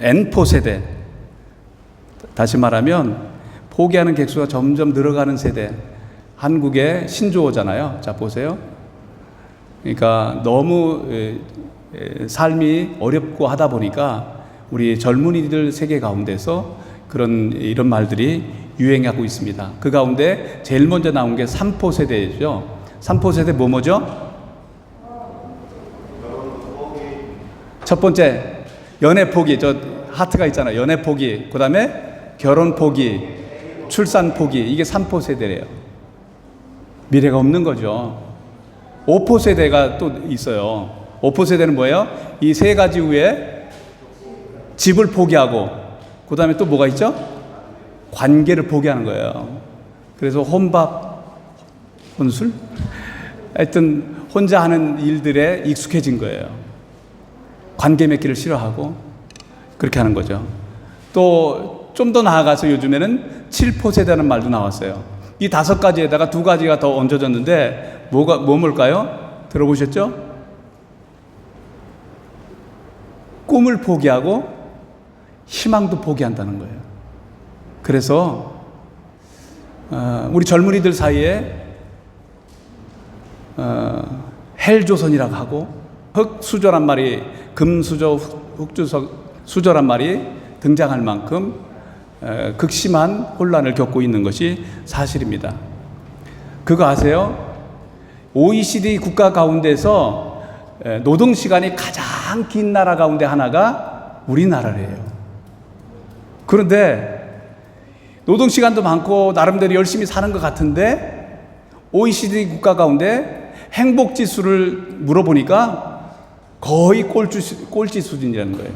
N포 세대. 다시 말하면 포기하는 객수가 점점 늘어가는 세대. 한국의 신조어잖아요. 자, 보세요. 그러니까 너무 삶이 어렵고 하다 보니까 우리 젊은이들 세계 가운데서 그런 이런 말들이 유행하고 있습니다. 그 가운데 제일 먼저 나온 게 삼포 세대죠. 삼포 세대 뭐 뭐죠? 첫 번째 연애 포기 저 하트가 있잖아요. 연애 포기. 그 다음에 결혼 포기, 출산 포기. 이게 삼포 세대래요. 미래가 없는 거죠. 오포 세대가 또 있어요. 오포 세대는 뭐예요? 이 세 가지 후에 집을 포기하고 그 다음에 또 뭐가 있죠? 관계를 포기하는 거예요. 그래서 혼밥, 혼술? 하여튼 혼자 하는 일들에 익숙해진 거예요. 관계 맺기를 싫어하고 그렇게 하는 거죠. 또 좀 더 나아가서 요즘에는 칠포 세대라는 말도 나왔어요. 이 다섯 가지에다가 두 가지가 더 얹어졌는데 뭐가 뭐 뭘까요? 들어보셨죠? 꿈을 포기하고 희망도 포기한다는 거예요. 그래서 어, 우리 젊은이들 사이에 어, 헬조선이라고 하고 흑수저란 말이 금수저 흑주서 수저란 말이 등장할 만큼 에, 극심한 혼란을 겪고 있는 것이 사실입니다. 그거 아세요? OECD 국가 가운데서 에, 노동 시간이 가장 긴 나라 가운데 하나가 우리나라래요. 그런데 노동 시간도 많고 나름대로 열심히 사는 것 같은데 OECD 국가 가운데 행복 지수를 물어보니까 거의 꼴찌, 꼴찌 수준이라는 거예요.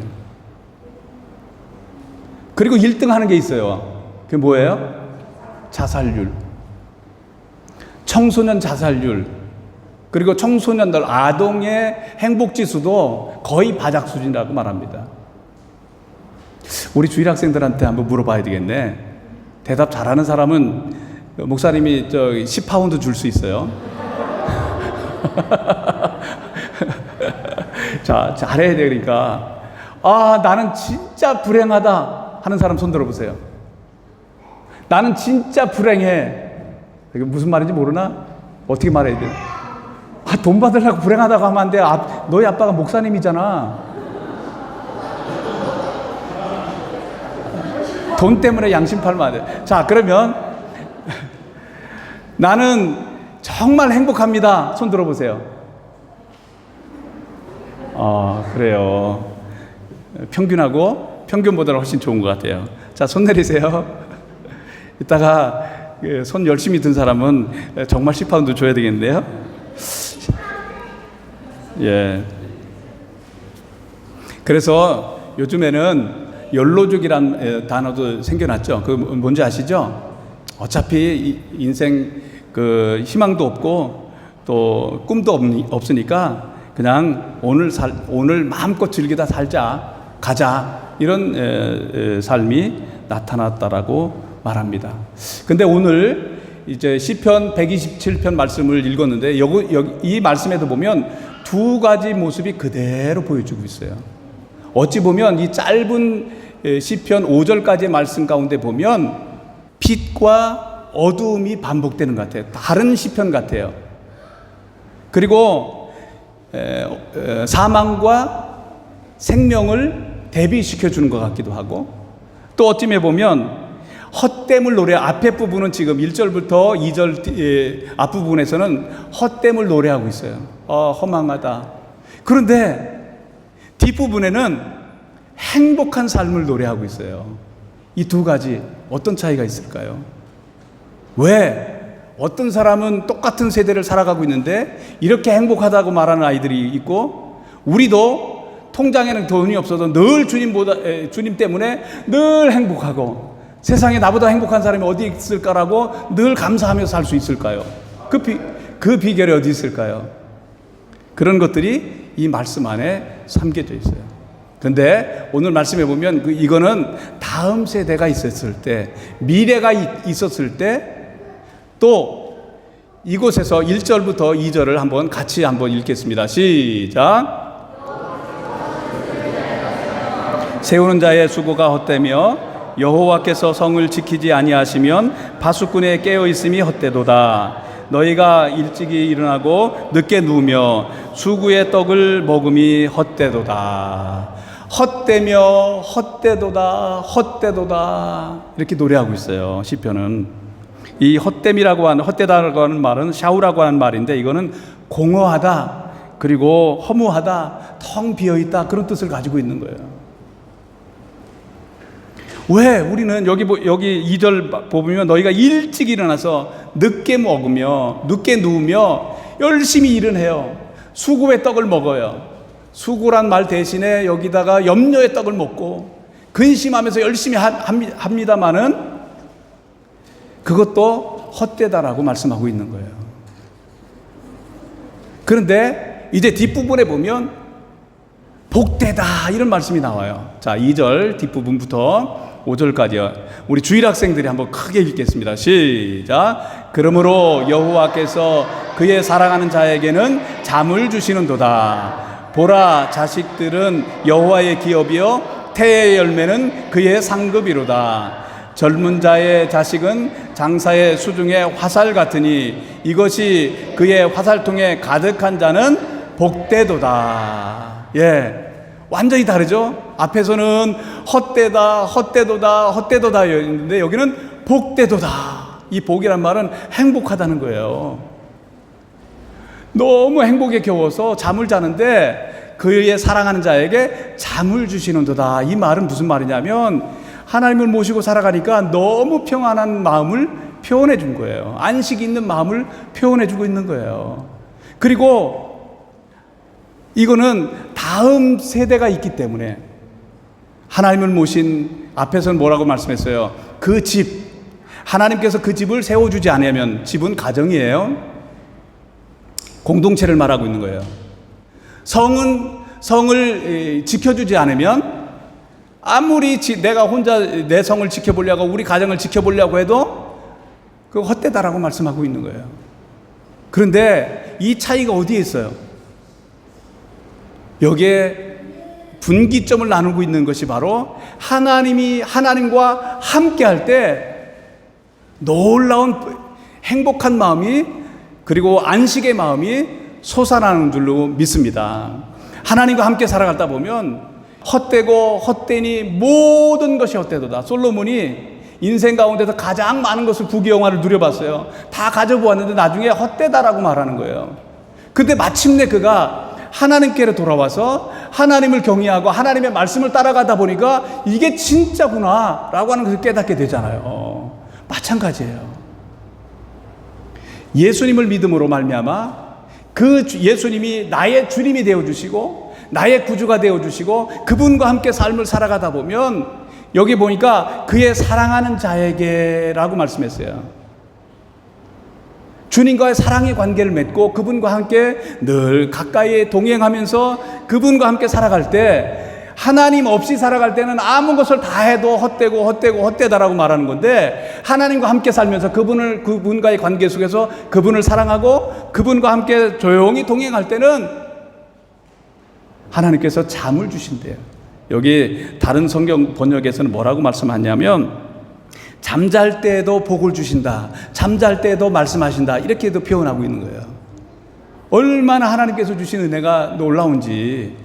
그리고 1등 하는 게 있어요. 그게 뭐예요? 자살률. 청소년 자살률. 그리고 청소년들 아동의 행복 지수도 거의 바닥 수준이라고 말합니다. 우리 주일 학생들한테 한번 물어봐야 되겠네. 대답 잘하는 사람은 목사님이 저 10파운드 줄 수 있어요. 자, 잘해야 되니까. 아, 나는 진짜 불행하다 하는 사람 손 들어보세요. 나는 진짜 불행해. 이게 무슨 말인지 모르나? 어떻게 말해야 돼? 아, 돈 받으려고 불행하다고 하면 안 돼. 아, 너희 아빠가 목사님이잖아. 돈 때문에 양심 팔면 안 돼. 자, 그러면 나는 정말 행복합니다. 손 들어보세요. 아, 그래요. 평균하고 평균보다는 훨씬 좋은 것 같아요. 자, 손 내리세요. 이따가 그손 열심히 든 사람은 정말 10파운드 줘야 되겠는데요. 예. 그래서 요즘에는 연로족이란 에, 단어도 생겨났죠. 그 뭔지 아시죠? 어차피 이- 인생 그 희망도 없고 또 꿈도 없으니까 그냥 오늘 살 오늘 마음껏 즐기다 살자 가자 이런 에, 에, 삶이 나타났다라고 말합니다. 근데 오늘 이제 시편 127편 말씀을 읽었는데 여기, 여기 이 말씀에도 보면 두 가지 모습이 그대로 보여주고 있어요. 어찌 보면 이 짧은 에, 시편 5절까지의 말씀 가운데 보면 빛과 어두움이 반복되는 것 같아요. 다른 시편 같아요. 그리고 사망과 생명을 대비시켜 주는 것 같기도 하고 또 어찌해 보면 헛됨을 노래 앞에 부분은 지금 1절부터 2절 예, 앞부분에서는 헛됨을 노래하고 있어요. 어, 허망하다. 그런데 뒷부분에는 행복한 삶을 노래하고 있어요. 이 두 가지 어떤 차이가 있을까요? 왜 어떤 사람은 똑같은 세대를 살아가고 있는데 이렇게 행복하다고 말하는 아이들이 있고 우리도 통장에는 돈이 없어도 늘 주님보다 에, 주님 때문에 늘 행복하고 세상에 나보다 행복한 사람이 어디 있을까라고 늘 감사하며 살 수 있을까요? 그, 비, 그 비결이 어디 있을까요? 그런 것들이 이 말씀 안에 삼겨져 있어요. 근데 오늘 말씀해 보면 그 이거는 다음 세대가 있었을 때, 미래가 이- 있었을 때, 또 이곳에서 1절부터 2절을 한번 같이 한번 읽겠습니다. 시작. 세우는 자의 수고가 헛되며 여호와께서 성을 지키지 아니하시면 바수꾼에 깨어 있음이 헛되도다. 너희가 일찍이 일어나고 늦게 누우며 수구의 떡을 먹음이 헛되도다. 헛되며 헛되도다 헛되도다 이렇게 노래하고 있어요 시편은 이 헛됨이라고 하는 헛되다라고 하는 말은 샤우라고 하는 말인데 이거는 공허하다 그리고 허무하다 텅 비어 있다 그런 뜻을 가지고 있는 거예요. 왜 우리는 여기 보- 여기 2절 보면 너희가 일찍 일어나서 늦게 먹으며 늦게 누우며 열심히 일은 해요. 수구의 떡을 먹어요. 수구란 말 대신에 여기다가 염려의 떡을 먹고 근심하면서 열심히 합니다마는 그것도 헛되다라고 말씀하고 있는 거예요. 그런데 이제 뒷부분에 보면 복되다 이런 말씀이 나와요. 자, 2절 뒷부분부터 5절까지요. 우리 주일 학생들이 한번 크게 읽겠습니다. 시작. 그러므로 여호와께서 그의 사랑하는 자에게는 잠을 주시는도다. 보라 자식들은 여호와의 기업이요 태의 열매는 그의 상급이로다. 젊은 자의 자식은 장사의 수중의 화살 같으니 이것이 그의 화살통에 가득한 자는 복되도다. 예. 완전히 다르죠? 앞에서는 헛되다, 헛되도다, 헛되도다 였는데 여기는 복되도다. 이 복이란 말은 행복하다는 거예요. 너무 행복에 겨워서 잠을 자는데 그의 사랑하는 자에게 잠을 주시는도다. 이 말은 무슨 말이냐면 하나님을 모시고 살아가니까 너무 평안한 마음을 표현해 준 거예요. 안식 있는 마음을 표현해 주고 있는 거예요. 그리고 이거는 다음 세대가 있기 때문에 하나님을 모신 앞에서는 뭐라고 말씀했어요? 그 집, 하나님께서 그 집을 세워주지 않으면 집은 가정이에요. 공동체를 말하고 있는 거예요. 성은 성을 지켜주지 않으면 아무리 지, 내가 혼자 내 성을 지켜보려고 우리 가정을 지켜보려고 해도 그 헛되다라고 말씀하고 있는 거예요. 그런데 이 차이가 어디에 있어요? 여기에 분기점을 나누고 있는 것이 바로 하나님이 하나님과 함께 할 때 놀라운 행복한 마음이 그리고 안식의 마음이 솟아나는 줄로 믿습니다. 하나님과 함께 살아가다 보면 헛되고 헛되니 모든 것이 헛되도다. 솔로몬이 인생 가운데서 가장 많은 것을 부귀영화를 누려봤어요. 다 가져보았는데 나중에 헛되다라고 말하는 거예요. 근데 마침내 그가 하나님께로 돌아와서 하나님을 경외하고 하나님의 말씀을 따라가다 보니까 이게 진짜구나 라고 하는 것을 깨닫게 되잖아요. 마찬가지예요. 예수님을 믿음으로 말미암아 그 주- 예수님이 나의 주님이 되어 주시고 나의 구주가 되어 주시고 그분과 함께 삶을 살아가다 보면 여기 보니까 그의 사랑하는 자에게라고 말씀했어요. 주님과의 사랑의 관계를 맺고 그분과 함께 늘 가까이 동행하면서 그분과 함께 살아갈 때 하나님 없이 살아갈 때는 아무 것을 다 해도 헛되고 헛되고 헛되다라고 말하는 건데 하나님과 함께 살면서 그분을 그분과의 관계 속에서 그분을 사랑하고 그분과 함께 조용히 동행할 때는 하나님께서 잠을 주신대요. 여기 다른 성경 번역에서는 뭐라고 말씀하냐면 잠잘 때에도 복을 주신다. 잠잘 때에도 말씀하신다. 이렇게도 표현하고 있는 거예요. 얼마나 하나님께서 주신 은혜가 놀라운지.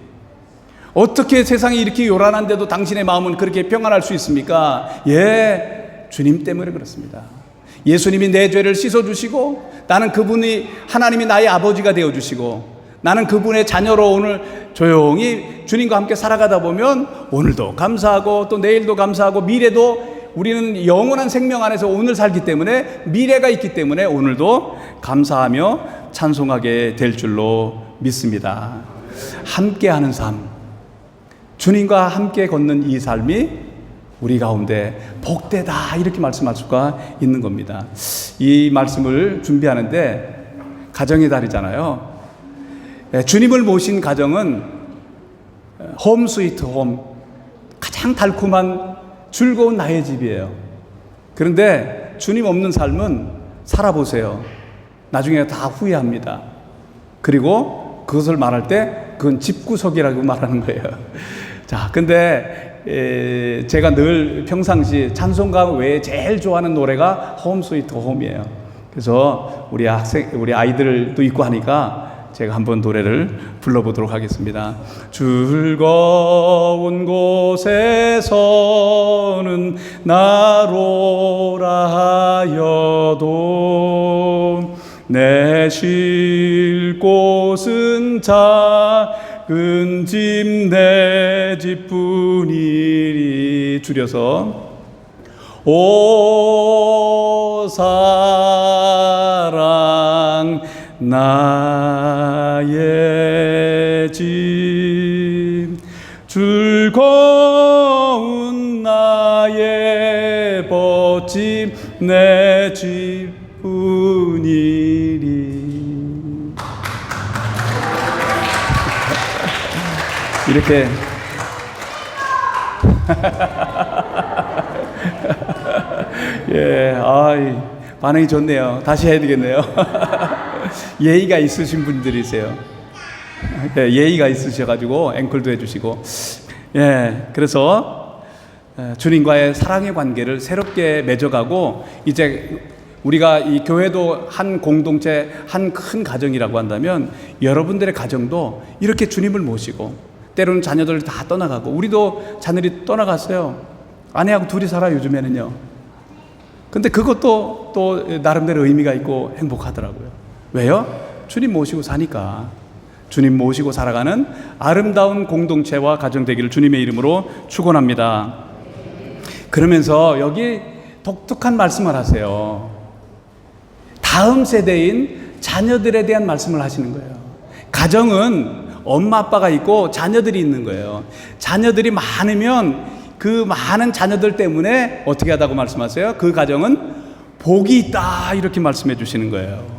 어떻게 세상이 이렇게 요란한데도 당신의 마음은 그렇게 평안할 수 있습니까? 예, 주님 때문에 그렇습니다. 예수님이 내 죄를 씻어주시고 나는 그분이 하나님이 나의 아버지가 되어주시고 나는 그분의 자녀로 오늘 조용히 주님과 함께 살아가다 보면 오늘도 감사하고 또 내일도 감사하고 미래도 우리는 영원한 생명 안에서 오늘 살기 때문에 미래가 있기 때문에 오늘도 감사하며 찬송하게 될 줄로 믿습니다. 함께 하는 삶, 주님과 함께 걷는 이 삶이 우리 가운데 복되다 이렇게 말씀할 수가 있는 겁니다. 이 말씀을 준비하는데 가정의 달이잖아요. 예, 주님을 모신 가정은 홈 스위트 홈 가장 달콤한 즐거운 나의 집이에요. 그런데 주님 없는 삶은 살아보세요. 나중에 다 후회합니다. 그리고 그것을 말할 때 그건 집구석이라고 말하는 거예요. 자, 근데 에, 제가 늘 평상시 찬송가 외에 제일 좋아하는 노래가 홈 스위트 홈이에요. 그래서 우리 학생, 우리 아이들도 있고 하니까 제가 한번 노래를 불러보도록 하겠습니다. 즐거운 곳에서는 나로라 하여도 내쉴 곳은 작은 집 내 집뿐이리 줄여서 오 사랑 나의 집 즐거운 나의 벗집 내 집뿐이리 이렇게 예, 아이, 반응이 좋네요. 다시 해야 되겠네요. 예의가 있으신 분들이세요. 예, 예의가 있으셔가지고 앵콜도 해주시고, 예, 그래서 예, 주님과의 사랑의 관계를 새롭게 맺어가고 이제 우리가 이 교회도 한 공동체, 한 큰 가정이라고 한다면 여러분들의 가정도 이렇게 주님을 모시고 때로는 자녀들 다 떠나가고 우리도 자녀들이 떠나갔어요. 아내하고 둘이 살아 요즘에는요. 근데 그것도 또 나름대로 의미가 있고 행복하더라고요. 왜요? 주님 모시고 사니까. 주님 모시고 살아가는 아름다운 공동체와 가정 되기를 주님의 이름으로 축원합니다. 그러면서 여기 독특한 말씀을 하세요. 다음 세대인 자녀들에 대한 말씀을 하시는 거예요. 가정은 엄마 아빠가 있고 자녀들이 있는 거예요. 자녀들이 많으면 그 많은 자녀들 때문에 어떻게 하다고 말씀하세요? 그 가정은 복이 있다 이렇게 말씀해 주시는 거예요.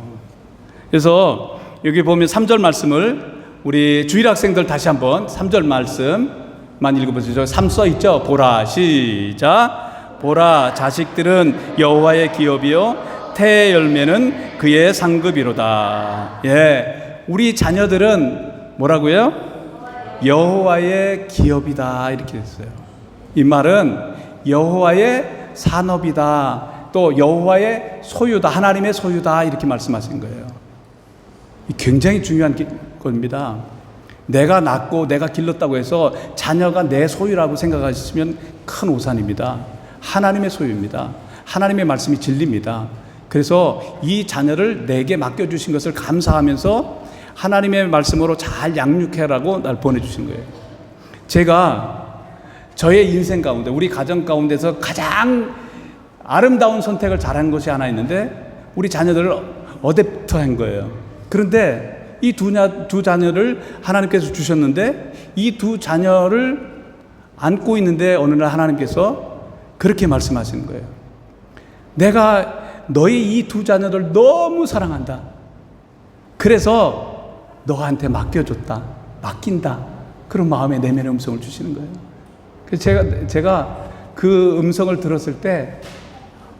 그래서 여기 보면 3절 말씀을 우리 주일 학생들 다시 한번 3절 말씀만 읽어보시죠. 3 써 있죠. 보라 시작. 보라 자식들은 여호와의 기업이요 태의 열매는 그의 상급이로다. 예. 우리 자녀들은 뭐라고요? 여호와의 기업이다 이렇게 됐어요. 이 말은 여호와의 산업이다. 또 여호와의 소유다. 하나님의 소유다. 이렇게 말씀하신 거예요. 굉장히 중요한 겁니다. 내가 낳고 내가 길렀다고 해서 자녀가 내 소유라고 생각하시면 큰 오산입니다. 하나님의 소유입니다. 하나님의 말씀이 진리입니다. 그래서 이 자녀를 내게 맡겨주신 것을 감사하면서 하나님의 말씀으로 잘 양육해라고 날 보내주신 거예요. 제가 저의 인생 가운데, 우리 가정 가운데서 가장 아름다운 선택을 잘한 것이 하나 있는데, 우리 자녀들을 어댑터 한 거예요. 그런데 이 두 두 자녀를 하나님께서 주셨는데, 이 두 자녀를 안고 있는데, 어느 날 하나님께서 그렇게 말씀하시는 거예요. 내가 너희 이 두 자녀들 너무 사랑한다. 그래서 너한테 맡겨줬다. 맡긴다. 그런 마음의 내면의 음성을 주시는 거예요. 그래서 제가, 제가 그 음성을 들었을 때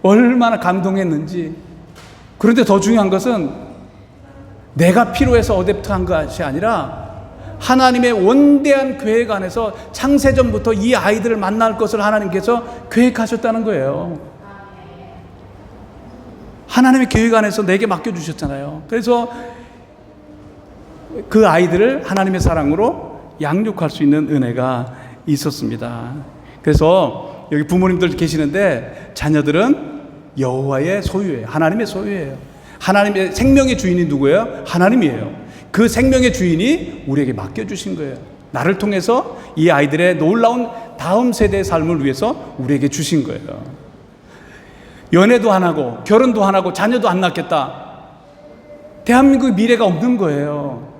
얼마나 감동했는지. 그런데 더 중요한 것은 내가 필요해서 어댑트 한 것이 아니라 하나님의 원대한 계획 안에서 창세전부터 이 아이들을 만날 것을 하나님께서 계획하셨다는 거예요. 하나님의 계획 안에서 내게 맡겨주셨잖아요. 그래서 그 아이들을 하나님의 사랑으로 양육할 수 있는 은혜가 있었습니다. 그래서 여기 부모님들 계시는데 자녀들은 여호와의 소유예요. 하나님의 소유예요. 하나님의 생명의 주인이 누구예요? 하나님이에요. 그 생명의 주인이 우리에게 맡겨주신 거예요. 나를 통해서 이 아이들의 놀라운 다음 세대의 삶을 위해서 우리에게 주신 거예요. 연애도 안 하고 결혼도 안 하고 자녀도 안 낳겠다. 대한민국 미래가 없는 거예요.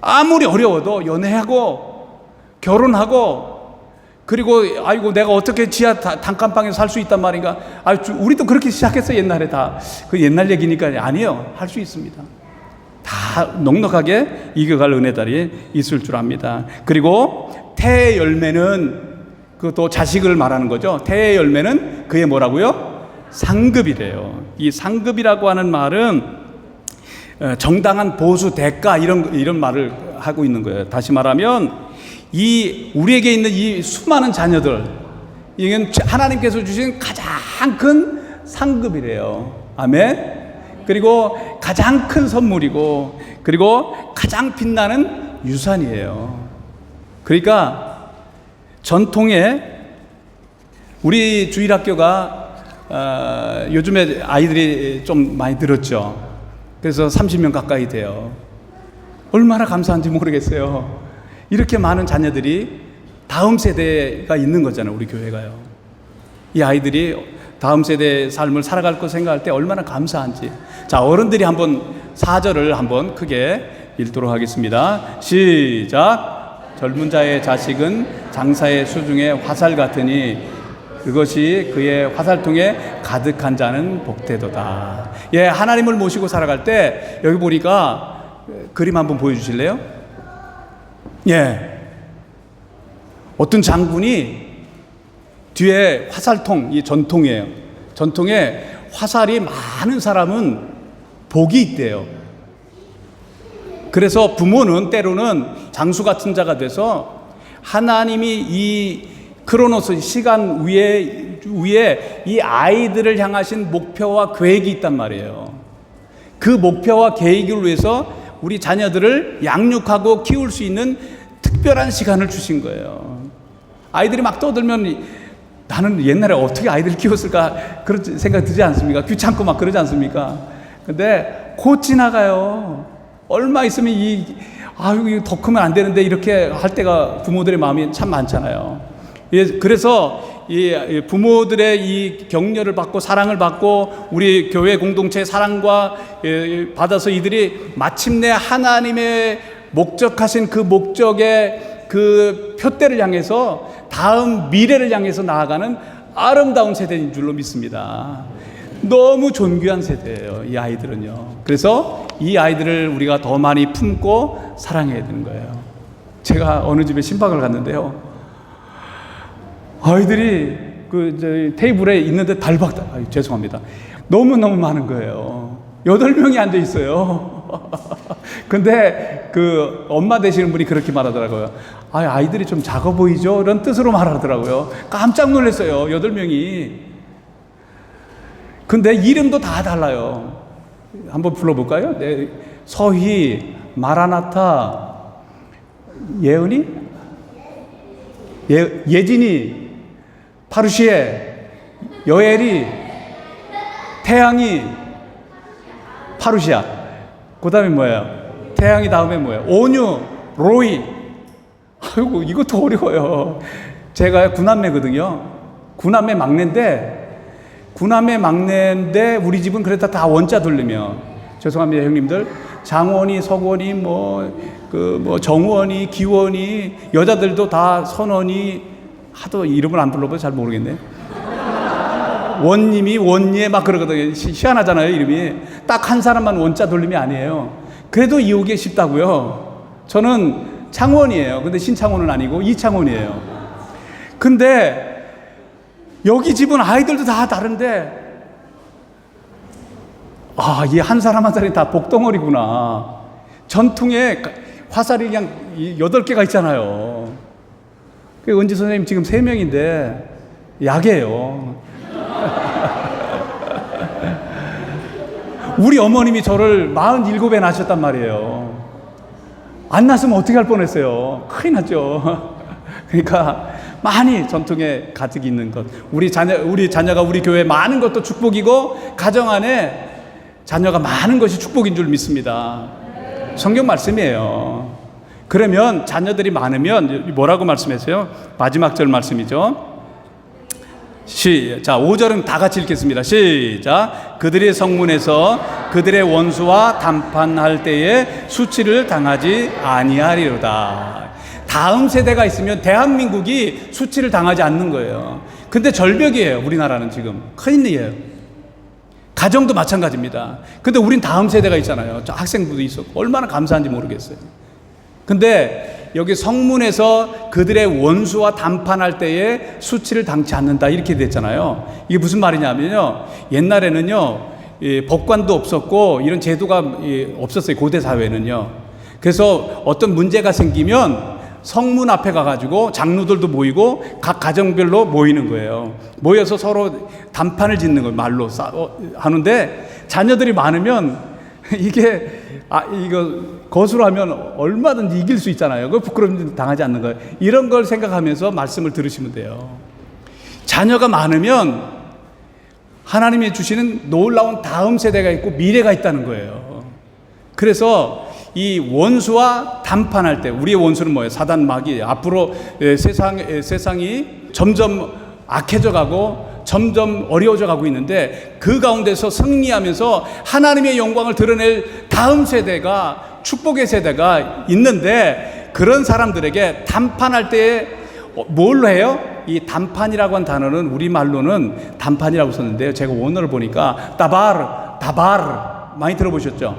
아무리 어려워도 연애하고 결혼하고 그리고 아이고 내가 어떻게 지하 단칸방에서 살 수 있단 말인가? 아, 우리도 그렇게 시작했어 옛날에 다. 그 옛날 얘기니까 아니요. 할 수 있습니다. 다 넉넉하게 이겨갈 은혜달이 있을 줄 압니다. 그리고 태의 열매는 그 또 자식을 말하는 거죠. 태의 열매는 그의 뭐라고요? 상급이래요. 이 상급이라고 하는 말은 정당한 보수 대가 이런 이런 말을 하고 있는 거예요. 다시 말하면 이 우리에게 있는 이 수많은 자녀들 이건 하나님께서 주신 가장 큰 상급이래요. 아멘. 그리고 가장 큰 선물이고 그리고 가장 빛나는 유산이에요. 그러니까 전통에 우리 주일학교가 어, 요즘에 아이들이 좀 많이 늘었죠. 그래서 30명 가까이 돼요. 얼마나 감사한지 모르겠어요. 이렇게 많은 자녀들이 다음 세대가 있는 거잖아요. 우리 교회가요. 이 아이들이 다음 세대의 삶을 살아갈 거 생각할 때 얼마나 감사한지. 자, 어른들이 한번 사절을 한번 크게 읽도록 하겠습니다. 시작. 젊은 자의 자식은 장사의 수중에 화살 같으니 그것이 그의 화살통에 가득한 자는 복되도다. 예, 하나님을 모시고 살아갈 때 여기 보니까 그림 한번 보여주실래요? 예. 어떤 장군이 뒤에 화살통, 이 전통이에요. 전통에 화살이 많은 사람은 복이 있대요. 그래서 부모는 때로는 장수 같은 자가 돼서 하나님이 이 크로노스 시간 위에 위에 이 아이들을 향하신 목표와 계획이 있단 말이에요. 그 목표와 계획을 위해서 우리 자녀들을 양육하고 키울 수 있는 특별한 시간을 주신 거예요. 아이들이 막 떠들면 나는 옛날에 어떻게 아이들을 키웠을까 그런 생각 들지 않습니까? 귀찮고 막 그러지 않습니까? 근데 곧 지나가요. 얼마 있으면 이 아유 더 크면 안 되는데 이렇게 할 때가 부모들의 마음이 참 많잖아요. 예, 그래서 이 부모들의 이 격려를 받고 사랑을 받고 우리 교회 공동체 사랑과 예, 받아서 이들이 마침내 하나님의 목적하신 그 목적의 그 표대를 향해서 다음 미래를 향해서 나아가는 아름다운 세대인 줄로 믿습니다. 너무 존귀한 세대예요. 이 아이들은요. 그래서 이 아이들을 우리가 더 많이 품고 사랑해야 되는 거예요. 제가 어느 집에 신박을 갔는데요. 아이들이 그 테이블에 있는데 달박 아유, 죄송합니다. 너무 너무 많은 거예요. 여덟 명이 앉아 있어요. 근데 그 엄마 되시는 분이 그렇게 말하더라고요. 아, 아이들이 좀 작아 보이죠? 이런 뜻으로 말하더라고요. 깜짝 놀랐어요. 여덟 명이. 근데 이름도 다 달라요. 한번 불러볼까요? 네. 서희, 마라나타, 예은이, 예, 예진이, 파루시에, 여엘이, 태양이, 파루시아. 그 다음에 뭐예요? 태양이 다음에 뭐예요? 온유, 로이. 아이고, 이것도 어려워요. 제가 구남매거든요. 구남매 막내인데, 구남매 막내인데, 우리 집은 그래도 다 원자 돌리며. 죄송합니다, 형님들. 장원이, 석원이, 뭐, 그, 뭐, 정원이, 기원이, 여자들도 다 선원이, 하도 이름을 안 불러봐서 잘 모르겠네. 원님이 원예 막 그러거든요. 시- 희한하잖아요, 이름이. 딱 한 사람만 원자 돌림이 아니에요. 그래도 이 오기 쉽다고요. 저는 창원이에요. 근데 신창원은 아니고 이창원이에요. 근데 여기 집은 아이들도 다 다른데 아, 이한 사람 한 사람이 다 복덩어리구나. 전통에 화살이 그냥 이 여덟 개가 있잖아요. 그 은지 선생님 지금 세 명인데 약이에요. 우리 어머님이 저를 47에 낳으셨단 말이에요. 안 낳았으면 어떻게 할 뻔했어요. 큰일 났죠. 그러니까 많이 전통에 가득 있는 것. 우리 자녀, 우리 자녀가 우리 교회 많은 것도 축복이고 가정 안에 자녀가 많은 것이 축복인 줄 믿습니다. 성경 말씀이에요. 그러면 자녀들이 많으면 뭐라고 말씀했어요? 마지막 절 말씀이죠. 시, 자, 5절은 다 같이 읽겠습니다. 시작. 그들의 성문에서 그들의 원수와 담판할 때에 수치를 당하지 아니하리로다. 다음 세대가 있으면 대한민국이 수치를 당하지 않는 거예요. 근데 절벽이에요. 우리나라는 지금. 큰일이에요. 가정도 마찬가지입니다. 근데 우린 다음 세대가 있잖아요. 저 학생부도 있었고. 얼마나 감사한지 모르겠어요. 근데 여기 성문에서 그들의 원수와 담판할 때에 수치를 당치 않는다 이렇게 됐잖아요. 이게 무슨 말이냐면요. 옛날에는요. 이 법관도 없었고 이런 제도가 이 없었어요. 고대 사회는요. 그래서 어떤 문제가 생기면 성문 앞에 가가지고 장로들도 모이고 각 가정별로 모이는 거예요. 모여서 서로 단판을 짓는 거예요. 말로 싸 어, 하는데 자녀들이 많으면 이게 아 이거 거수하면 얼마든지 이길 수 있잖아요. 그 부끄러움 당하지 않는 거예요. 이런 걸 생각하면서 말씀을 들으시면 돼요. 자녀가 많으면 하나님이 주시는 놀라운 다음 세대가 있고 미래가 있다는 거예요. 그래서 이 원수와 담판할 때 우리의 원수는 뭐예요? 사단 마귀 앞으로 예, 세상 예, 세상이 점점 악해져 가고 점점 어려워져 가고 있는데 그 가운데서 승리하면서 하나님의 영광을 드러낼 다음 세대가 축복의 세대가 있는데 그런 사람들에게 담판할 때 어, 뭘로 해요? 이 단판이라고 한 단어는 우리말로는 단판이라고 썼는데요. 제가 원어를 보니까 다바르, 다바르 많이 들어보셨죠?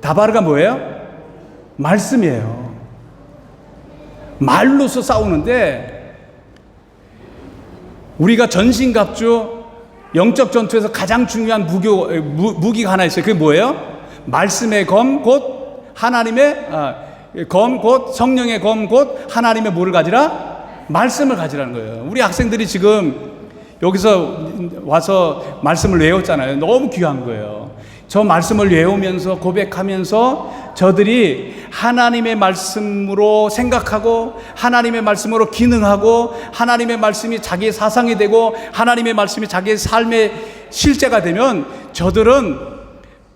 다바르가 뭐예요? 말씀이에요. 말로서 싸우는데 우리가 전신갑주 영적 전투에서 가장 중요한 무교, 무, 무기가 하나 있어요. 그게 뭐예요? 말씀의 검, 곧 하나님의 아, 검, 곧 성령의 검, 곧 하나님의 뭐를 가지라? 말씀을 가지라는 거예요. 우리 학생들이 지금 여기서 와서 말씀을 외웠잖아요. 너무 귀한 거예요. 저 말씀을 외우면서 고백하면서 저들이 하나님의 말씀으로 생각하고 하나님의 말씀으로 기능하고 하나님의 말씀이 자기의 사상이 되고 하나님의 말씀이 자기의 삶의 실제가 되면 저들은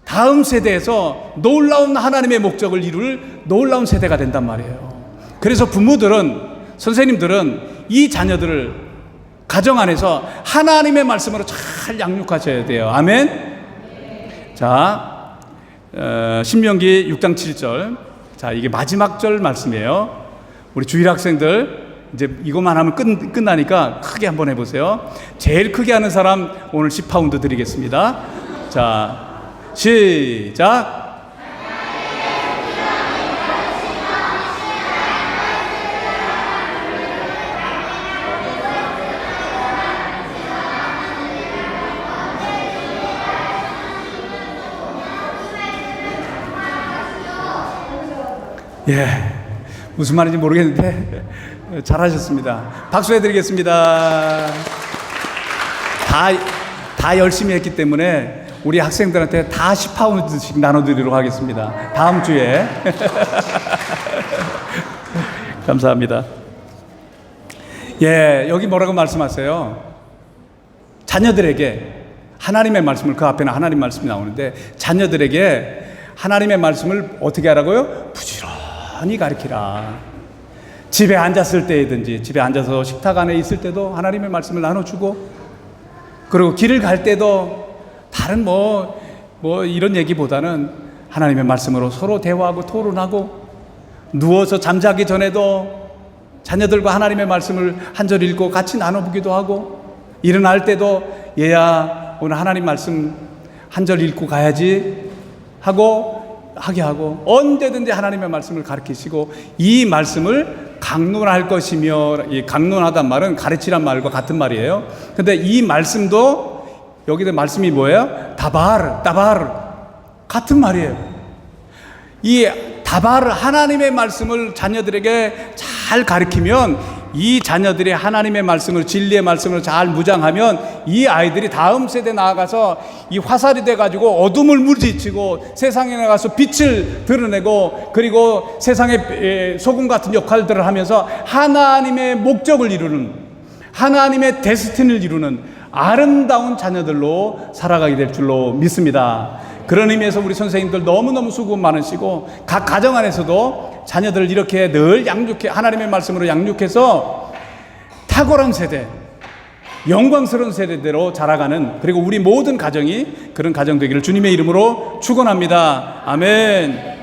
다음 세대에서 놀라운 하나님의 목적을 이룰 놀라운 세대가 된단 말이에요. 그래서 부모들은 선생님들은 이 자녀들을 가정 안에서 하나님의 말씀으로 잘 양육하셔야 돼요. 아멘. 자, 어, 신명기 6장 7절. 자, 이게 마지막 절 말씀이에요. 우리 주일 학생들 이제 이것만 하면 끝, 끝나니까 크게 한번 해보세요. 제일 크게 하는 사람 오늘 10파운드 드리겠습니다. 자, 시작. 예. 무슨 말인지 모르겠는데 잘하셨습니다. 박수해 드리겠습니다. 다, 다 열심히 했기 때문에 우리 학생들한테 다 10파운드씩 나눠드리도록 하겠습니다. 다음 주에. 감사합니다. 예, 여기 뭐라고 말씀하세요? 자녀들에게 하나님의 말씀을 그 앞에는 하나님 말씀이 나오는데 자녀들에게 하나님의 말씀을 어떻게 하라고요? 부지런 히 가르치라. 집에 앉았을 때든지 집에 앉아서 식탁 안에 있을 때도 하나님의 말씀을 나눠주고 그리고 길을 갈 때도 다른 뭐, 뭐 이런 얘기보다는 하나님의 말씀으로 서로 대화하고 토론하고 누워서 잠자기 전에도 자녀들과 하나님의 말씀을 한 절 읽고 같이 나눠보기도 하고 일어날 때도 얘야 오늘 하나님 말씀 한 절 읽고 가야지 하고 하게 하고 언제든지 하나님의 말씀을 가르치시고 이 말씀을 강론할 것이며 이 강론하단 말은 가르치란 말과 같은 말이에요. 근데 이 말씀도 여기도 말씀이 뭐예요? 다바르, 다바르 같은 말이에요. 이 다바르 하나님의 말씀을 자녀들에게 잘 가르치면 이 자녀들이 하나님의 말씀을 진리의 말씀을 잘 무장하면 이 아이들이 다음 세대 나아가서 이 화살이 돼 가지고 어둠을 물리치고 세상에 나가서 빛을 드러내고 그리고 세상의 소금 같은 역할들을 하면서 하나님의 목적을 이루는 하나님의 데스티니를 이루는 아름다운 자녀들로 살아가게 될 줄로 믿습니다. 그런 의미에서 우리 선생님들 너무너무 수고 많으시고 각 가정 안에서도 자녀들을 이렇게 늘 양육해 하나님의 말씀으로 양육해서 탁월한 세대 영광스러운 세대대로 자라가는 그리고 우리 모든 가정이 그런 가정 되기를 주님의 이름으로 축원합니다. 아멘.